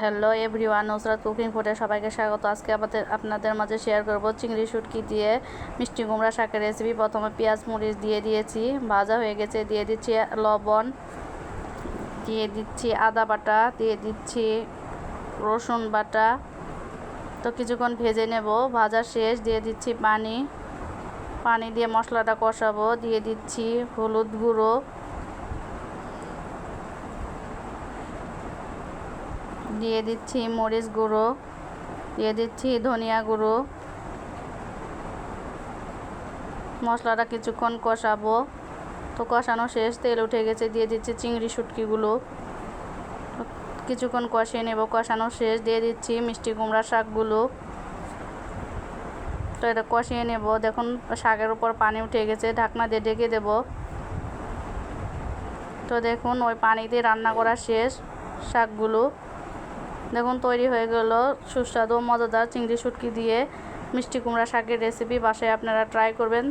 Hello everyone Nusrat cooking ফুডে সবাইকে স্বাগত। আজকে আমাদের আপনাদের মাঝে শেয়ার করব চিংড়ি শুটকি দিয়ে মিষ্টি কুমড়া শাকের রেসিপি প্রথমে পেঁয়াজ মরিচ দিয়ে দিয়েছি, ভাজা হয়ে গেছে, দিয়ে দিচ্ছি লবণ, দিয়ে দিচ্ছি আদা বাটা, দিয়ে দিচ্ছি রসুন বাটা। তো কিছুক্ষণ ভেজে নেব, ভাজা শেষ, দিয়ে দিচ্ছি পানি। পানি দিয়ে মশলাটা কষাবো, দিয়ে দিচ্ছি হলুদ গুঁড়ো। দিয়ে দিচ্ছি মরিচ গুঁড়ো, দিয়ে দিচ্ছি ধনিয়া গুঁড়ো। মশলাটা কিছুক্ষণ কষাবো। তো কষানো শেষ, তেল উঠে গেছে, দিয়ে দিচ্ছি চিংড়ি শুটকিগুলো। কিছুক্ষণ কষিয়ে নেব, কষানো শেষ, দিয়ে দিচ্ছি মিষ্টি কুমড়ার শাকগুলো। তো এটা কষিয়ে নেব, দেখুন শাকের উপর পানি উঠে গেছে, ঢাকনা দিয়ে ঢেকে দেব। তো দেখুন ওই পানি দিয়ে রান্না করা শেষ শাকগুলো। দেখুন, তৈরি হয়ে গেল সুস্বাদু, মজাদার চিংড়ি শুটকি দিয়ে মিষ্টি কুমড়া শাকের রেসিপি বাসায় আপনারা ট্রাই করবেন।